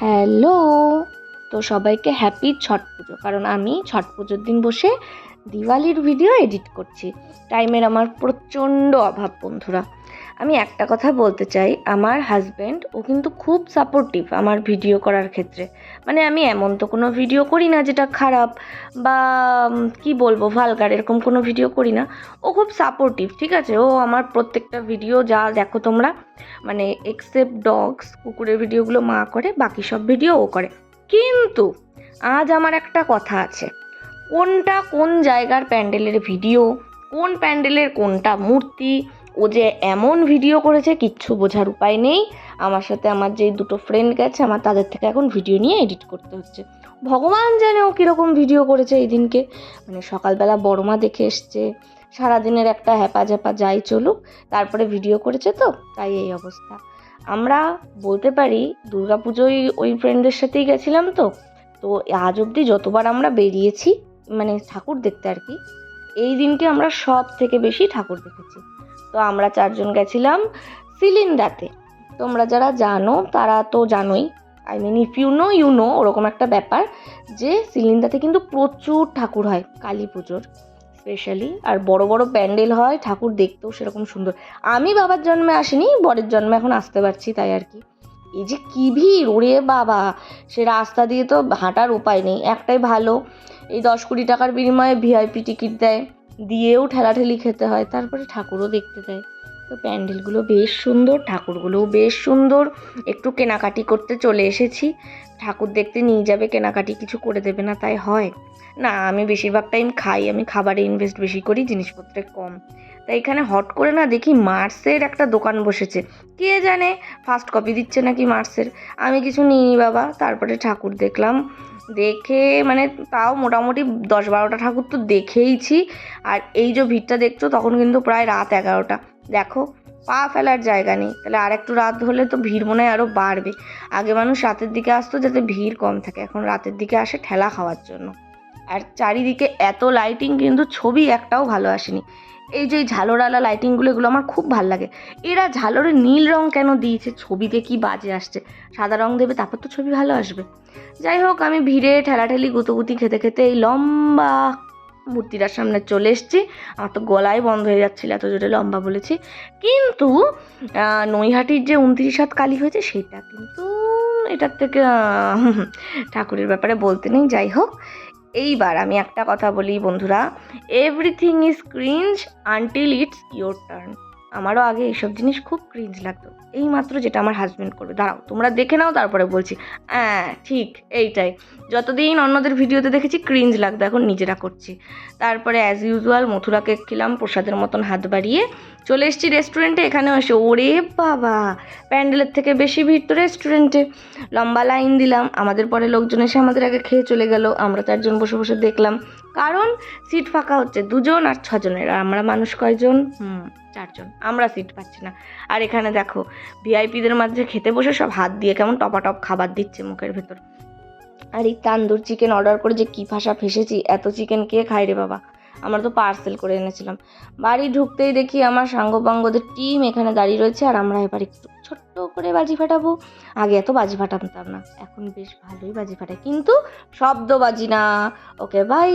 Hello. তো সবাইকে happy ছট পুজো। কারণ আমি ছট পুজোর দিন বসে দিওয়ালির ভিডিও এডিট করছি। টাইমের আমার প্রচণ্ড অভাব, বন্ধুরা। আমি একটা কথা বলতে চাই, আমার হাজব্যান্ড ও কিন্তু খুব সাপোর্টিভ আমার ভিডিও করার ক্ষেত্রে। মানে আমি এমন তো কোনো ভিডিও করি না যেটা খারাপ বা কি বলব ভালকার এরকম কোনো ভিডিও করি না। ও খুব সাপোর্টিভ ঠিক আছে? ও আমার প্রত্যেকটা ভিডিও যা দেখো তোমরা মানে এক্সেপ্ট ডগস কুকুরের ভিডিওগুলো মা করে, বাকি সব ভিডিও ও করে। কিন্তু আজ আমার একটা কথা আছে। কোনটা কোন জায়গার প্যান্ডেলের ভিডিও কোন প্যান্ডেলের কোনটা মূর্তি ও যে এমন ভিডিও করেছে, কিচ্ছু বোঝার উপায় নেই। আমার সাথে আমার যে দুটো ফ্রেন্ড গেছে, আমার তাদের থেকে এখন ভিডিও নিয়ে এডিট করতে হচ্ছে। ভগবান জানে ও কীরকম ভিডিও করেছে এই দিনকে। মানে সকালবেলা বড়মা দেখে এসছে, সারাদিনের একটা হ্যাপা জ্যাপা যাই চলুক, তারপরে ভিডিও করেছে তো, তাই এই অবস্থা। আমরা বলতে পারি, দুর্গাপুজোয় ওই ফ্রেন্ডের সাথেই গেছিলাম তো তো আজ অবধি যতবার আমরা বেরিয়েছি মানে ঠাকুর দেখতে আর কি, এই দিনকে আমরা সব থেকে বেশি ঠাকুর দেখেছি। তো আমরা চারজন গেছিলাম সিলিন্ডাতে। তোমরা যারা জানো, তারা তো জানোই। I mean if you know you know ওরকম একটা ব্যাপার যে সিলিন্ডাতে কিন্তু প্রচুর ঠাকুর হয়, কালী পুজোর স্পেশালি আর বড় বড় প্যান্ডেল হয়, ঠাকুর দেখতেও সেরকম সুন্দর। আমি বাবার জন্মে আসিনি, বরের জন্মে এখন আসতে পারছি তাই আর কি। এই যে কি ভিড়, ওরে বাবা! সে রাস্তা দিয়ে তো হাঁটার উপায় নেই, একটাই ভালো। এই দশ কুড়ি টাকার বিনিময়ে ভিআইপি টিকিট দেয়। দিয়েও ঠেলাঠেলি খেতে হয়, তারপরে ঠাকুরও দেখতে দেয়। তো প্যান্ডেলগুলো বেশ সুন্দর, ঠাকুরগুলোও বেশ সুন্দর। একটু কেনাকাটি করতে চলে এসেছি। ঠাকুর দেখতে নিয়ে যাবে, কেনাকাটি কিছু করে দেবে না, তাই হয়। না, আমি বেশিরভাগ টাইম খাই, আমি খাবারে ইনভেস্ট বেশি করি, জিনিসপত্রে কম। তাই এখানে হট করে না দেখি মার্সের একটা দোকান বসেছে। কে জানে ফার্স্ট কপি দিচ্ছে নাকি মার্সের? আমি কিছু নিইনি বাবা, তারপরে ঠাকুর দেখলাম। দেখে মানে তাও মোটামুটি দশ বারোটা ঠাকুর তো দেখেইছি। আর এই যে ভিড়টা দেখছ, তখন কিন্তু প্রায় রাত এগারোটা। দেখো, পা ফেলার জায়গা নেই। তাহলে আর একটু রাত হলে তো ভিড় মনে হয় আরও বাড়বে। আগে মানুষ রাতের দিকে আসতো, যাতে ভিড় কম থাকে। এখন রাতের দিকে আসে ঠেলা খাওয়ার জন্য। আর চারিদিকে এত লাইটিং কিন্তু ছবি একটাও ভালো আসেনি। এই যে ঝালরালা লাইটিংগুলো এগুলো আমার খুব ভালো লাগে। এরা ঝালরে নীল রং কেন দিয়েছে? ছবিতে কি বাজে আসছে? সাদা রং দেবে, তারপর তো ছবি ভালো আসবে। যাই হোক, আমি ভিড়ে ঠেলাঠেলি, গুতোগুতি খেতে খেতে এই লম্বা মূর্তিটার সামনে চলে এসেছি। আমার তো গলায় বন্ধ হয়ে যাচ্ছিল, এত জোরে লম্বা বলেছি। কিন্তু নৈহাটির যে উনত্রিশ হাত কালী হয়েছে, সেটা কিন্তু এটার থেকে ঠাকুরের ব্যাপারে বলতে নেই। যাই হোক এইবার আমি একটা কথা বলি, বন্ধুরা। Everything is cringe until it's your turn আমারও আগে এইসব জিনিস খুব ক্রিঞ্জ লাগতো। এই মাত্র যেটা আমার হাজব্যান্ড করবে। দাঁড়াও, তোমরা দেখে নাও, তারপরে বলছি। হ্যাঁ ঠিক, এইটাই। যতদিন অন্যদের ভিডিওতে দেখেছি ক্রিঞ্জ লাগতো এখন নিজেরা করছি। তারপরে অ্যাজ ইউজুয়াল মথুরা কেক খেলাম, প্রসাদের মতন হাত বাড়িয়ে চলে এসেছি রেস্টুরেন্টে এখানেও এসে, ওরে বাবা! প্যান্ডেলের থেকে বেশি ভিড় তো রেস্টুরেন্টে লম্বা লাইন দিলাম, আমাদের পরে লোকজন এসে আমাদের আগে খেয়ে চলে গেল। আমরা চারজন বসে বসে দেখলাম কারণ সিট ফাঁকা হচ্ছে দুজন আর ছজনের আর আমরা মানুষ কয়জন? হুম চারজন। আমরা সিট পাচ্ছি না। আর এখানে দেখো ভিআইপিদের মাঝে খেতে বসে সব হাত দিয়ে কেমন টপাটপ খাবার দিচ্ছে মুখের ভেতর। আর এই তান্দুর চিকেন অর্ডার করে যে কী ভাষা ফেসেছি এত চিকেন কে খায় রে বাবা? আমরা তো পার্সেল করে এনেছিলাম। বাড়ি ঢুকতেই দেখি আমার সাঙ্গপাঙ্গদের টিম এখানে দাঁড়িয়ে রয়েছে আর আমরা এবার একটু ছোট্ট করে বাজি ফাটাবো। আগে এত বাজি ফাটাতাম না, এখন বেশ ভালোই বাজি ফাটাই কিন্তু শব্দ বাজি না ওকে বাই